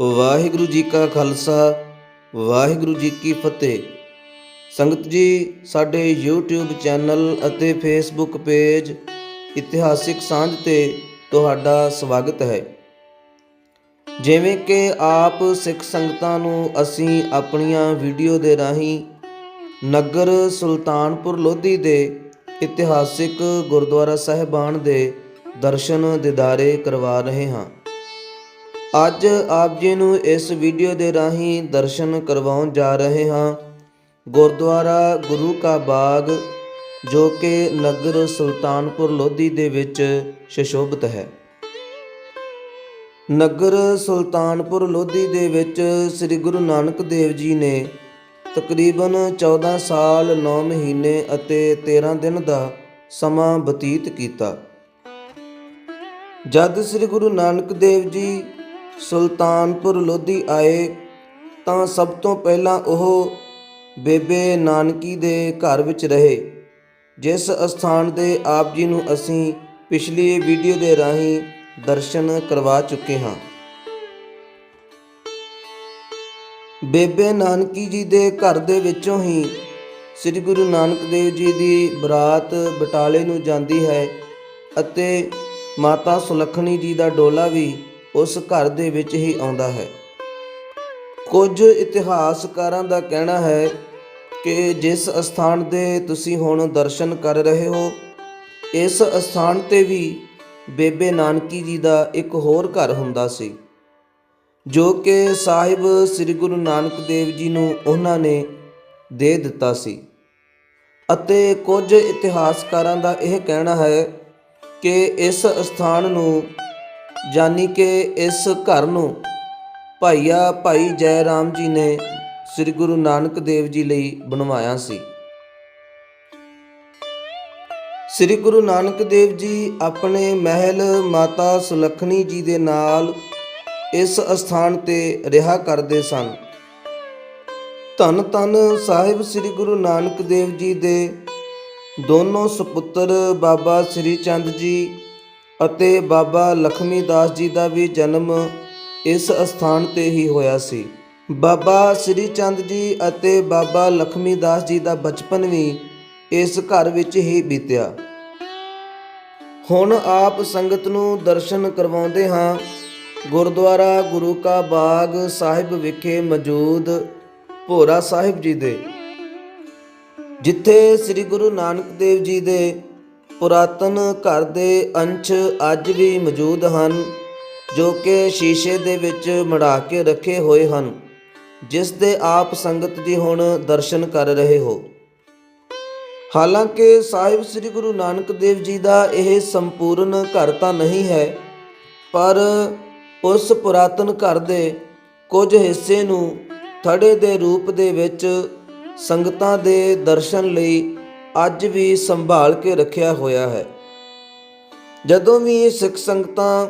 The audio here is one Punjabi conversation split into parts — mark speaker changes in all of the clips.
Speaker 1: ਵਾਹਿਗੁਰੂ ਜੀ ਕਾ ਖਾਲਸਾ, ਵਾਹਿਗੁਰੂ ਜੀ ਕੀ ਫਤਿਹ। ਸੰਗਤ ਜੀ, ਸਾਡੇ YouTube ਚੈਨਲ ਅਤੇ Facebook ਪੇਜ ਇਤਿਹਾਸਿਕ ਸਾਂਝ ਤੇ ਤੁਹਾਡਾ ਸਵਾਗਤ ਹੈ। ਜਿਵੇਂ ਕਿ ਆਪ ਸਿੱਖ ਸੰਗਤਾਂ ਨੂੰ ਅਸੀਂ ਆਪਣੀਆਂ ਵੀਡੀਓ ਦੇ ਰਾਹੀਂ ਨਗਰ ਸੁਲਤਾਨਪੁਰ ਲੋਧੀ ਦੇ ਇਤਿਹਾਸਿਕ ਗੁਰਦੁਆਰਾ ਸਾਹਿਬਾਨ ਦੇ ਦਰਸ਼ਨ, ਦਿਦਾਰੇ ਕਰਵਾ ਰਹੇ ਹਾਂ। ਅੱਜ ਆਪ ਜੀ ਨੂੰ ਇਸ ਵੀਡੀਓ ਦੇ ਰਾਹੀਂ ਦਰਸ਼ਨ ਕਰਵਾਉਣ ਜਾ ਰਹੇ ਹਾਂ। ਗੁਰਦੁਆਰਾ ਗੁਰੂ ਕਾ ਬਾਗ, ਜੋ ਕਿ ਨਗਰ ਸੁਲਤਾਨਪੁਰ ਲੋਧੀ ਦੇ ਵਿੱਚ ਸ਼ਸ਼ੋਭਤ ਹੈ। ਨਗਰ ਸੁਲਤਾਨਪੁਰ ਲੋਧੀ ਦੇ ਵਿੱਚ ਸ੍ਰੀ ਗੁਰੂ ਨਾਨਕ ਦੇਵ ਜੀ ਨੇ ਤਕਰੀਬਨ 14 ਸਾਲ 9 ਮਹੀਨੇ ਅਤੇ 13 ਦਿਨ ਦਾ ਸਮਾਂ ਬਤੀਤ ਕੀਤਾ। ਜਦ ਸ੍ਰੀ ਗੁਰੂ ਨਾਨਕ ਦੇਵ ਜੀ ਸੁਲਤਾਨਪੁਰ ਲੋਧੀ ਆਏ ਤਾਂ ਸਭ ਤੋਂ ਪਹਿਲਾਂ ਉਹ ਬੇਬੇ ਨਾਨਕੀ ਦੇ ਘਰ ਵਿੱਚ ਰਹੇ। ਜਿਸ ਅਸਥਾਨ ਦੇ ਆਪ ਜੀ ਨੂੰ ਅਸੀਂ ਪਿਛਲੀ ਵੀਡੀਓ ਦੇ ਰਾਹੀਂ ਦਰਸ਼ਨ ਕਰਵਾ ਚੁੱਕੇ ਹਾਂ। ਬੇਬੇ ਨਾਨਕੀ ਜੀ ਦੇ ਘਰ ਦੇ ਵਿੱਚੋਂ ਹੀ ਸ੍ਰੀ ਗੁਰੂ ਨਾਨਕ ਦੇਵ ਜੀ ਦੀ ਬਰਾਤ ਬਟਾਲੇ ਨੂੰ ਜਾਂਦੀ ਹੈ ਅਤੇ ਮਾਤਾ ਸੁਲੱਖਣੀ ਜੀ ਦਾ ਡੋਲਾ ਵੀ ਉਸ ਘਰ ਦੇ ਵਿੱਚ ਹੀ ਆਉਂਦਾ ਹੈ। ਕੁਝ ਇਤਿਹਾਸਕਾਰਾਂ ਦਾ ਕਹਿਣਾ ਹੈ ਕਿ ਜਿਸ ਅਸਥਾਨ ਦੇ ਤੁਸੀਂ ਹੁਣ ਦਰਸ਼ਨ ਕਰ ਰਹੇ ਹੋ, ਇਸ ਅਸਥਾਨ ਤੇ ਵੀ ਬੇਬੇ ਨਾਨਕੀ ਜੀ ਦਾ ਇੱਕ ਹੋਰ ਘਰ ਹੁੰਦਾ ਸੀ, ਜੋ ਕਿ ਸਾਹਿਬ ਸ੍ਰੀ ਗੁਰੂ ਨਾਨਕ ਦੇਵ ਜੀ ਨੂੰ ਉਹਨਾਂ ਨੇ ਦੇ ਦਿੱਤਾ ਸੀ। ਅਤੇ ਕੁਝ ਇਤਿਹਾਸਕਾਰਾਂ ਦਾ ਇਹ ਕਹਿਣਾ ਹੈ ਕਿ ਇਸ ਅਸਥਾਨ ਨੂੰ ਜਾਨੀ ਕਿ ਇਸ ਘਰ ਨੂੰ ਭਾਈਆ ਭਾਈ ਜੈ ਰਾਮ ਜੀ ਨੇ ਸ੍ਰੀ ਗੁਰੂ ਨਾਨਕ ਦੇਵ ਜੀ ਲਈ ਬਣਵਾਇਆ ਸੀ। ਸ੍ਰੀ ਗੁਰੂ ਨਾਨਕ ਦੇਵ ਜੀ ਆਪਣੇ ਮਹਿਲ ਮਾਤਾ ਸੁਲੱਖਣੀ ਜੀ ਦੇ ਨਾਲ ਇਸ ਅਸਥਾਨ ਤੇ ਰਿਹਾ ਕਰਦੇ ਸਨ। ਧੰਨ ਧੰਨ ਸਾਹਿਬ ਸ੍ਰੀ ਗੁਰੂ ਨਾਨਕ ਦੇਵ ਜੀ ਦੇ ਦੋਨੋਂ ਸੁਪੁੱਤਰ ਬਾਬਾ ਸ੍ਰੀ ਚੰਦ ਜੀ ਅਤੇ ਬਾਬਾ ਲਖਮੀ ਦਾਸ ਜੀ ਦਾ ਵੀ ਜਨਮ ਇਸ ਅਸਥਾਨ ਤੇ ਹੀ ਹੋਇਆ ਸੀ। ਬਾਬਾ ਸ੍ਰੀ ਚੰਦ ਜੀ ਅਤੇ ਬਾਬਾ ਲਖਮੀ ਦਾਸ ਜੀ ਦਾ ਬਚਪਨ ਵੀ ਇਸ ਘਰ ਵਿੱਚ ਹੀ ਬੀਤਿਆ। ਹੁਣ ਆਪ ਸੰਗਤ ਨੂੰ ਦਰਸ਼ਨ ਕਰਵਾਉਂਦੇ ਹਾਂ। ਗੁਰਦੁਆਰਾ ਗੁਰੂ ਕਾ ਬਾਗ ਸਾਹਿਬ ਵਿਖੇ ਮੌਜੂਦ ਭੋਰਾ ਸਾਹਿਬ ਜੀ ਦੇ, ਜਿੱਥੇ ਸ੍ਰੀ ਗੁਰੂ ਨਾਨਕ ਦੇਵ ਜੀ ਦੇ ਪੁਰਾਤਨ ਘਰ ਦੇ ਅੰਸ਼ ਅੱਜ ਵੀ ਮੌਜੂਦ ਹਨ, ਜੋ ਕਿ ਸ਼ੀਸ਼ੇ ਦੇ ਵਿੱਚ ਮੜਾ ਕੇ ਰੱਖੇ ਹੋਏ ਹਨ, ਜਿਸ ਦੇ ਆਪ ਸੰਗਤ ਜੀ ਹੁਣ ਦਰਸ਼ਨ ਕਰ ਰਹੇ ਹੋ। ਹਾਲਾਂਕਿ ਸਾਹਿਬ ਸ੍ਰੀ ਗੁਰੂ ਨਾਨਕ ਦੇਵ ਜੀ ਦਾ ਇਹ ਸੰਪੂਰਨ ਘਰ ਤਾਂ ਨਹੀਂ ਹੈ, ਪਰ ਉਸ ਪੁਰਾਤਨ ਘਰ ਦੇ ਕੁਝ ਹਿੱਸੇ ਨੂੰ ਥੜੇ ਦੇ ਰੂਪ ਦੇ ਵਿੱਚ ਸੰਗਤਾਂ ਦੇ ਦਰਸ਼ਨ ਲਈ ਅੱਜ ਵੀ ਸੰਭਾਲ ਕੇ ਰੱਖਿਆ ਹੋਇਆ ਹੈ। ਜਦੋਂ ਵੀ ਸਿੱਖ ਸੰਗਤਾਂ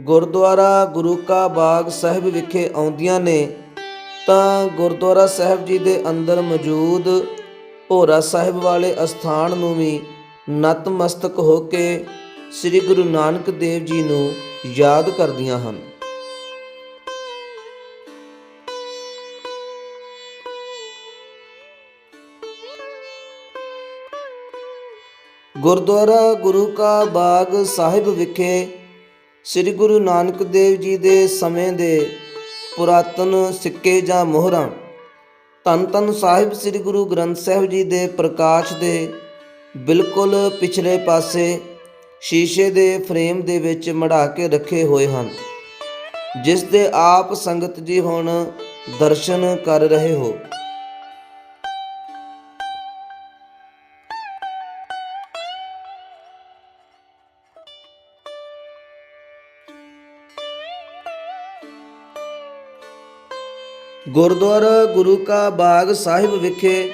Speaker 1: ਗੁਰਦੁਆਰਾ ਗੁਰੂ ਕਾ ਬਾਗ ਸਾਹਿਬ ਵਿਖੇ ਆਉਂਦੀਆਂ ਨੇ, ਤਾਂ ਗੁਰਦੁਆਰਾ ਸਾਹਿਬ ਜੀ ਦੇ ਅੰਦਰ ਮੌਜੂਦ ਭੋਰਾ ਸਾਹਿਬ ਵਾਲੇ ਅਸਥਾਨ ਨੂੰ ਵੀ ਨਤਮਸਤਕ ਹੋ ਕੇ ਸ੍ਰੀ ਗੁਰੂ ਨਾਨਕ ਦੇਵ ਜੀ ਨੂੰ ਯਾਦ ਕਰਦੀਆਂ ਹਨ। ਗੁਰਦੁਆਰਾ ਗੁਰੂ ਕਾ ਬਾਗ ਸਾਹਿਬ ਵਿਖੇ ਸ੍ਰੀ ਗੁਰੂ ਨਾਨਕ ਦੇਵ ਜੀ ਦੇ ਸਮੇਂ ਦੇ ਪੁਰਾਤਨ ਸਿੱਕੇ ਜਾਂ ਮੋਹਰਾਂ, ਧੰਨ ਧੰਨ ਸਾਹਿਬ ਸ੍ਰੀ ਗੁਰੂ ਗ੍ਰੰਥ ਸਾਹਿਬ ਜੀ ਦੇ ਪ੍ਰਕਾਸ਼ ਦੇ ਬਿਲਕੁਲ ਪਿਛਲੇ ਪਾਸੇ ਸ਼ੀਸ਼ੇ ਦੇ ਫਰੇਮ ਦੇ ਵਿੱਚ ਮੜਾ ਕੇ ਰੱਖੇ ਹੋਏ ਹਨ, ਜਿਸ ਦੇ ਆਪ ਸੰਗਤ ਜੀ ਹੁਣ ਦਰਸ਼ਨ ਕਰ ਰਹੇ ਹੋ। ਗੁਰਦੁਆਰਾ ਗੁਰੂ ਕਾ ਬਾਗ ਸਾਹਿਬ ਵਿਖੇ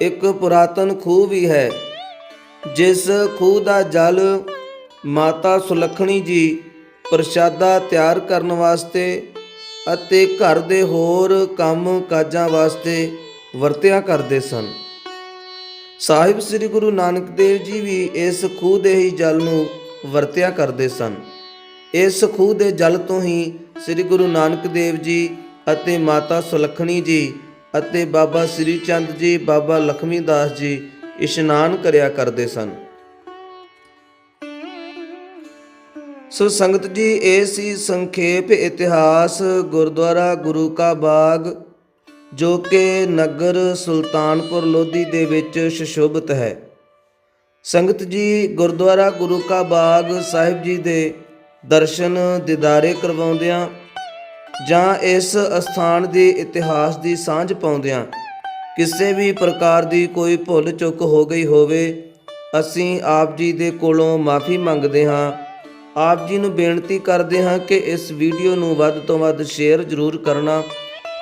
Speaker 1: ਇੱਕ ਪੁਰਾਤਨ ਖੂਹ ਵੀ ਹੈ, ਜਿਸ ਖੂਹ ਦਾ ਜਲ ਮਾਤਾ ਸੁਲੱਖਣੀ ਜੀ ਪ੍ਰਸ਼ਾਦਾ ਤਿਆਰ ਕਰਨ ਵਾਸਤੇ ਅਤੇ ਘਰ ਦੇ ਹੋਰ ਕੰਮ ਕਾਜਾਂ ਵਾਸਤੇ ਵਰਤਿਆ ਕਰਦੇ ਸਨ। ਸਾਹਿਬ ਸ੍ਰੀ ਗੁਰੂ ਨਾਨਕ ਦੇਵ ਜੀ ਵੀ ਇਸ ਖੂਹ ਦੇ ਹੀ ਜਲ ਨੂੰ ਵਰਤਿਆ ਕਰਦੇ ਸਨ। ਇਸ ਖੂਹ ਦੇ ਜਲ ਤੋਂ ਹੀ ਸ੍ਰੀ ਗੁਰੂ ਨਾਨਕ ਦੇਵ ਜੀ ਅਤੇ ਮਾਤਾ ਸੁਲੱਖਣੀ ਜੀ ਅਤੇ ਬਾਬਾ ਸ੍ਰੀ ਚੰਦ ਜੀ, ਬਾਬਾ ਲਖਮੀ ਦਾਸ ਜੀ ਇਸ਼ਨਾਨ ਕਰਿਆ ਕਰਦੇ ਸਨ। ਸੋ ਸੰਗਤ ਜੀ ਇਹ ਸੀ ਸੰਖੇਪ ਇਤਿਹਾਸ ਗੁਰਦੁਆਰਾ ਗੁਰੂ ਕਾ ਬਾਗ, ਜੋ ਕਿ ਨਗਰ ਸੁਲਤਾਨਪੁਰ ਲੋਧੀ ਦੇ ਵਿੱਚ ਸ਼ਸ਼ੋਭਿਤ ਹੈ। ਸੰਗਤ ਜੀ, ਗੁਰਦੁਆਰਾ ਗੁਰੂ ਕਾ ਬਾਗ ਸਾਹਿਬ ਜੀ ਦੇ ਦਰਸ਼ਨ, ਦਿਦਾਰੇ ਕਰਵਾਉਂਦਿਆਂ ਜਾਂ ਇਸ ਅਸਥਾਨ ਦੇ ਇਤਿਹਾਸ ਦੀ ਸਾਂਝ ਪਾਉਂਦਿਆਂ ਕਿਸੇ ਵੀ ਪ੍ਰਕਾਰ ਦੀ ਕੋਈ ਭੁੱਲ ਚੁੱਕ ਹੋ ਗਈ ਹੋਵੇ, ਅਸੀਂ ਆਪ ਜੀ ਦੇ ਕੋਲੋਂ ਮਾਫੀ ਮੰਗਦੇ ਹਾਂ। ਆਪ ਜੀ ਨੂੰ ਬੇਨਤੀ ਕਰਦੇ ਹਾਂ ਕਿ ਇਸ ਵੀਡੀਓ ਨੂੰ ਵੱਧ ਤੋਂ ਵੱਧ ਸ਼ੇਅਰ ਜ਼ਰੂਰ ਕਰਨਾ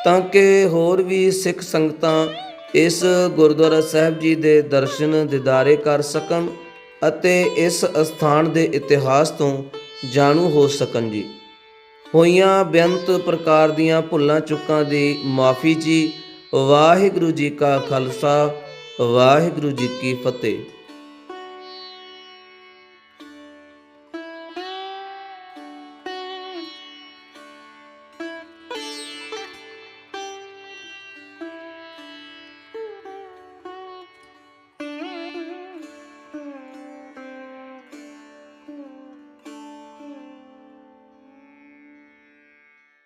Speaker 1: ਤਾਂ ਕਿ ਹੋਰ ਵੀ ਸਿੱਖ ਸੰਗਤਾਂ ਇਸ ਗੁਰਦੁਆਰਾ ਸਾਹਿਬ ਜੀ ਦੇ ਦਰਸ਼ਨ ਦਿਦਾਰੇ ਕਰ ਸਕਣ ਅਤੇ ਇਸ ਅਸਥਾਨ ਦੇ ਇਤਿਹਾਸ ਤੋਂ ਜਾਣੂ ਹੋ ਸਕਣ ਜੀ। ਹੋਈਆਂ ਬੇਅੰਤ ਪ੍ਰਕਾਰ ਦੀਆਂ ਭੁੱਲਾਂ ਚੁੱਕਾਂ ਦੀ ਮਾਫੀ ਜੀ। ਵਾਹਿਗੁਰੂ ਜੀ ਕਾ ਖਾਲਸਾ, ਵਾਹਿਗੁਰੂ ਜੀ ਕੀ ਫਤਿਹ।